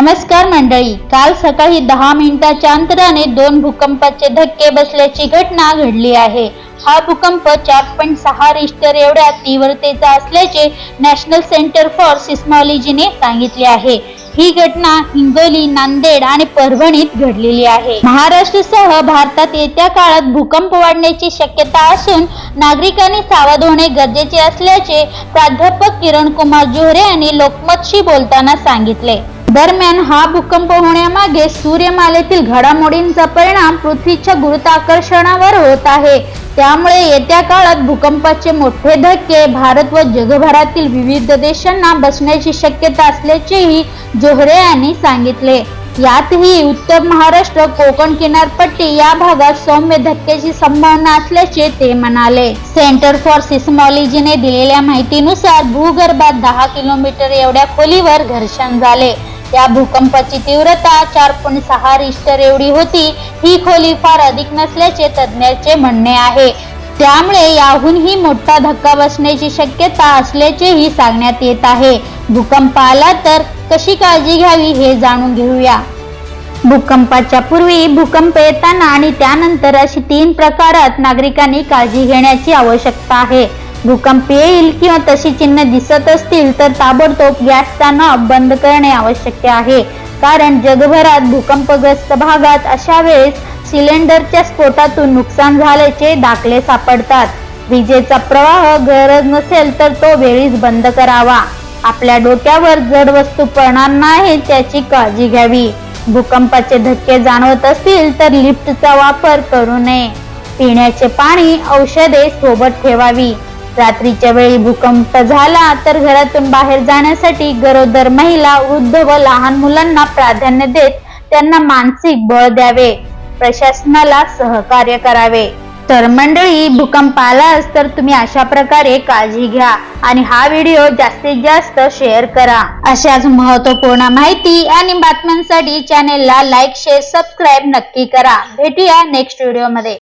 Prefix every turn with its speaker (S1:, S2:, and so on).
S1: नमस्कार मंडळी. काल सकाळी दहा मिनिटाच्या अंतराने दोन भूकंपाचे धक्के बसल्याची घटना घडली आहे. हा भूकंप चार पॉईंट सहा रिश्टर एवढ्या तीव्रतेचा असल्याचे नॅशनल सेंटर फॉर सिस्मॉलॉजीने सांगितले आहे. ही घटना हिंगोली नांदेड आणि परभणीत घडलेली आहे. महाराष्ट्रासह भारतात येत्या काळात भूकंप वाढण्याची शक्यता असून नागरिकांनी सावध होणे गरजेचे असल्याचे प्राध्यापक किरण कुमार जोहरे यांनी लोकमतशी बोलताना सांगितले. दरम्यान हा भूकंप होण्यामागे सूर्यमालेतील घडामोडींचा परिणाम पृथ्वीच्या गुरुत्वाकर्षणावर होत आहे. त्यामुळे येत्या काळात भूकंपाचे मोठे धक्के भारत व जगभरातील विविध देशांना बसण्याची शक्यता असल्याचेही जोहरे यांनी सांगितले. यातही उत्तर महाराष्ट्र कोकण किनारपट्टी या भागात सौम्य धक्क्याची संभावना असल्याचे ते म्हणाले. सेंटर फॉर सिस्मॉलॉजीने दिलेल्या माहितीनुसार भूगर्भात दहा किलोमीटर एवढ्या खोलीवर घर्षण झाले. या भूकंपाची तीव्रता चार पॉईंट सहा रिश्टर एवढी होती ही खोली फार अधिक नसल्याचे तज्ज्ञांचे म्हणणे आहे. त्यामुळे याहूनही मोठा धक्का बसण्याची शक्यता असल्याचेही सांगण्यात येत आहे. भूकंप आला तर कशी काळजी घ्यावी हे जाणून घेऊया. भूकंपाच्या पूर्वी भूकंप येताना आणि त्यानंतर अशी तीन प्रकारात नागरिकांनी काळजी घेण्याची आवश्यकता आहे. भूकंप येईल किंवा तशी चिन्ह दिसत असतील तर ताबडतोब गॅसचा नॉब बंद करणे आवश्यक आहे. कारण जगभरात भूकंपग्रस्त भागात अशा वेळेस सिलेंडरच्या स्फोटातून नुकसान झाल्याचे दाखले सापडतात. विजेचा प्रवाह गरज नसेल तर तो वेळीच बंद करावा. आपल्या डोक्यावर जड वस्तू पडणार नाही त्याची काळजी घ्यावी. भूकंपाचे धक्के जाणवत असतील तर लिफ्टचा वापर करू नये. पिण्याचे पाणी औषधे सोबत ठेवावी. रात्रीच्या वेळी भूकंप झाला तर घरातून बाहेर जाण्यासाठी गरोदर महिला वृद्ध व लहान मुलांना प्राधान्य देत त्यांना मानसिक बळ द्यावे प्रशासनाला सहकार्य करावे. तर मंडळी भूकंप आलाच तर तुम्ही अशा प्रकारे काळजी घ्या आणि हा व्हिडिओ जास्तीत जास्त शेअर करा. अशाच महत्त्वपूर्ण माहिती आणि बातम्यांसाठी चॅनेलला लाईक शेअर सबस्क्राईब नक्की करा. भेटूया नेक्स्ट व्हिडिओमध्ये.